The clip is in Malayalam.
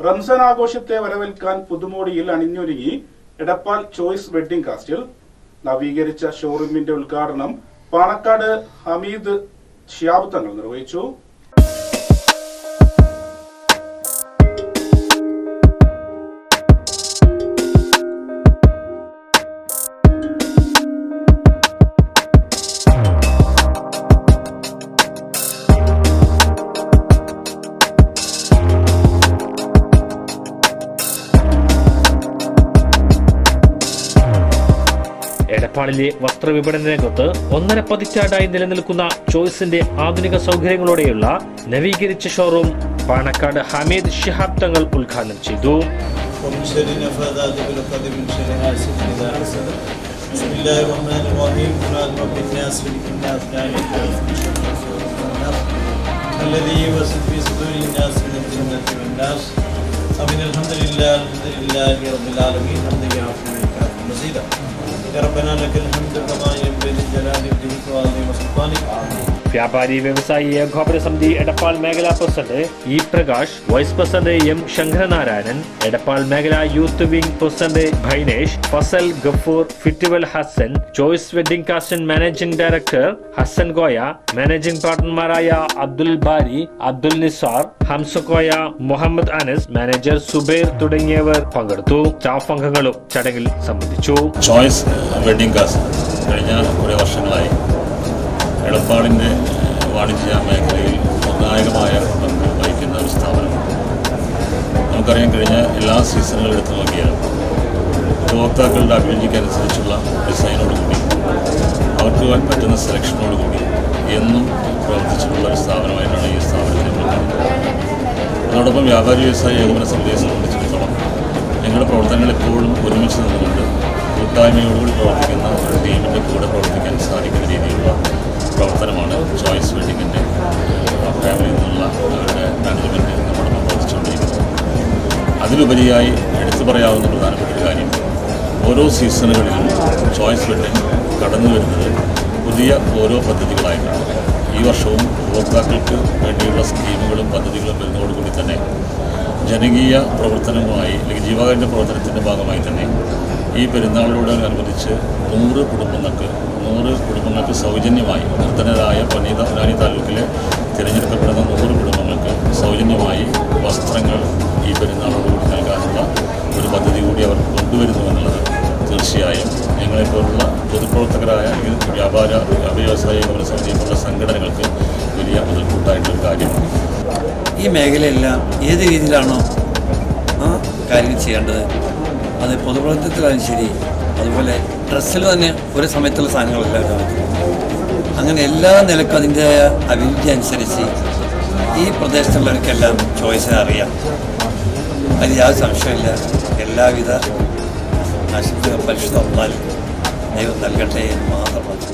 റംസാൻ ആഘോഷത്തെ വരവേൽക്കാൻ പുതുമോടിയിൽ അണിഞ്ഞൊരുങ്ങി എടപ്പാൾ ചോയ്സ് വെഡ്ഡിംഗ് കാസ്റ്റിൽ നവീകരിച്ച ഷോറൂമിന്റെ ഉദ്ഘാടനം പാണക്കാട് ഹമീദ് ഷിയാബ് തങ്ങൾ നിർവഹിച്ചു. എടപ്പാളിലെ വസ്ത്രവിപണന രംഗത്ത് ഒന്നര പതിറ്റാണ്ടായി നിലനിൽക്കുന്ന ചോയ്സിന്റെ ആധുനിക സൗകര്യങ്ങളോടെയുള്ള നവീകരിച്ച ഷോറൂം പാണക്കാട് ഹമീദ് ഷിഹാബ് തങ്ങൾ ഉദ്ഘാടനം ചെയ്തു ومن شر نفاذات بالعقد من شر حاسد اذا حسد بسم الله الرحمن الرحيم قل اعوذ برب الناس ملك الناس اله الناس من شر الوسواس الخناس الذي يوسوس في صدور الناس من الجنه والناس امين الحمد لله الحمد لله رب العالمين حمدا يعفو ويكافئ مزيدا يا ربنا لك الحمد كما വ്യാപാരി വ്യവസായി ഏകോപന സമിതി എടപ്പാൾ മേഖലാ president E Prakash vice president M Sankaranarayanan Edappal മേഖലാ youth wing president Bhainesh Fazal Gafoor ഫിറ്റുവൽ Hasan Choice Wedding Castle managing director Hasan Goya managing പാർട്ണർമാരായ അബ്ദുൽ ബാരി അബ്ദുൽ നിസാർ ഹംസക്കോയ മുഹമ്മദ് അനസ് മാനേജർ സുബൈർ തുടങ്ങിയവർ പങ്കെടുത്തു. സ്റ്റാഫ് അംഗങ്ങളും ചടങ്ങിൽ സംബന്ധിച്ചു. ചോയ്സ് വെഡിംഗ് കാസ്റ്റ് കഴിഞ്ഞ കുറേ വർഷങ്ങളായി. എടപ്പാളിന്റെ വാണിജ്യ മേഖലയിൽ നിർണായകമായ പങ്ക് വഹിക്കുന്ന ഒരു സ്ഥാപനം. നമുക്കറിയാൻ കഴിഞ്ഞ എല്ലാ സീസണുകളും എടുത്തു നോക്കിയാലും ഉപഭോക്താക്കളുടെ അഭിരുചിക്കനുസരിച്ചുള്ള ഡിസൈനോടുകൂടി അവർക്ക് പോകാൻ പറ്റുന്ന സെലക്ഷനോടുകൂടി എന്നും പ്രവർത്തിച്ചിട്ടുള്ള ഒരു സ്ഥാപനമായിട്ടാണ് ഈ കാണുന്നത് അതോടൊപ്പം വ്യാപാരി വ്യവസായ ഏകോപന സമിതിയെ സംബന്ധിച്ചിടത്തോളം ഞങ്ങളുടെ പ്രവർത്തനങ്ങൾ എപ്പോഴും ഒരുമിച്ച് നിന്നുകൊണ്ട് കൂട്ടായ്മയോടുകൂടി പ്രവർത്തിക്കുന്ന ഒരു ടീമിന്റെ കൂടെ പ്രവർത്തിക്കാൻ അതിലുപരിയായി എടുത്തു പറയാവുന്ന പ്രധാനപ്പെട്ട ഒരു കാര്യം. ഓരോ സീസണുകളിലും ചോയ്സ് വെഡിങ് കടന്നു വരുന്നത് പുതിയ ഓരോ പദ്ധതികളായിട്ടാണ്. ഈ വർഷവും ഉപഭോക്താക്കൾക്ക് വേണ്ടിയുള്ള സ്കീമുകളും പദ്ധതികളും വരുന്നതോടുകൂടി തന്നെ ജനകീയ പ്രവർത്തനവുമായി അല്ലെങ്കിൽ ജീവകാരുണ്യ പ്രവർത്തനത്തിന്റെ ഭാഗമായി തന്നെ ഈ പെരുന്നാളിനോടനുബന്ധിച്ച് നൂറ് കുടുംബങ്ങൾക്ക് നൂറ് കുടുംബങ്ങൾക്ക് സൗജന്യമായി നിർത്തനരായ പനീത പനാനി താലൂക്കിലെ തിരഞ്ഞെടുക്കപ്പെടുന്ന നൂറ് കുടുംബങ്ങൾക്ക് സൗജന്യമായി വസ്ത്രങ്ങൾ ഈ പെരുന്നാളോടുകൂടി നൽകാനുള്ള ഒരു പദ്ധതി കൂടി അവർ കൊണ്ടുവരുന്നു എന്നുള്ളത് തീർച്ചയായും. ഞങ്ങളെപ്പോലുള്ള പൊതുപ്രവർത്തകരായ വ്യാപാര വ്യവസായ ഏകോപന സംഘടനകൾക്ക് വലിയ മുതൽക്കൂട്ടായിട്ടുള്ള കാര്യമാണ്. ഈ മേഖലയെല്ലാം ഏത് രീതിയിലാണോ കാര്യങ്ങൾ ചെയ്യേണ്ടത്? അത് പൊതുപ്രവർത്തനത്തിലായാലും ശരി അതുപോലെ ഡ്രസ്സിൽ തന്നെ ഒരു സമയത്തുള്ള സാധനങ്ങളെല്ലാം കാണും. അങ്ങനെ എല്ലാ നിലക്കും അതിന്റെതായ അഭിവൃദ്ധി അനുസരിച്ച് ഈ പ്രദേശത്തുള്ളവർക്കെല്ലാം ചോയ്സ് അറിയാം. അതിൽ യാതൊരു സംശയമില്ല എല്ലാവിധ ആശംസകൾ പരിശുദ്ധ ദൈവം നൽകട്ടെ എന്ന് മാത്രം പറഞ്ഞു